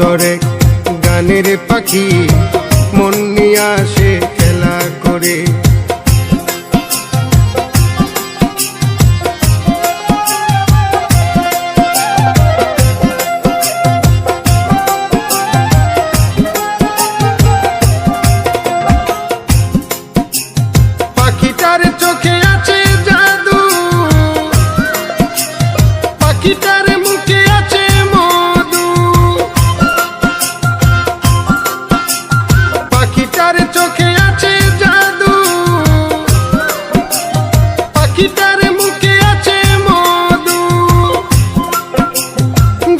সুন্দর এক গানের পাখি মন নিয়ে আসে খেলা করে। চোখে আছে জাদু পাখিটার পাখিটার চোখে আছে জাদু। পাখিটার মুখে আছে মধু।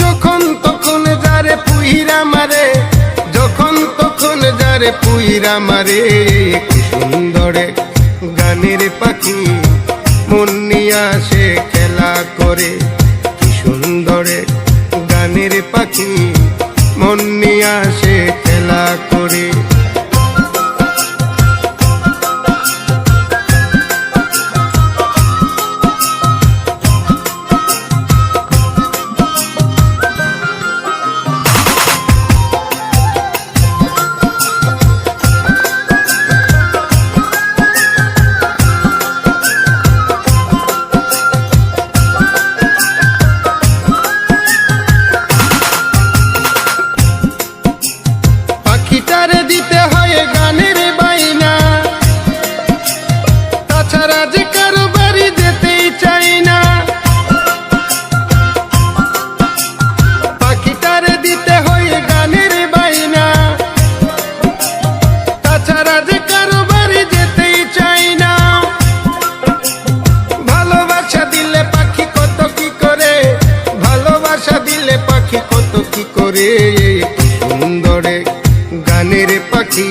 যখন তখন যারে পুইরা মারে, যখন তখন যারে পুইরা মারে, কি সুন্দরে গানের পাখি, মন নিয়ে আসে খেলা করে। কি সুন্দরে গানের পাখি